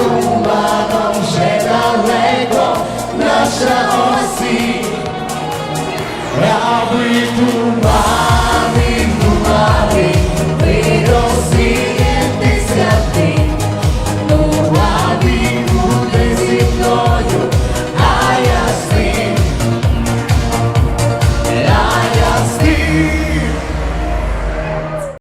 туманом вже далеко наша осінь, правий туман.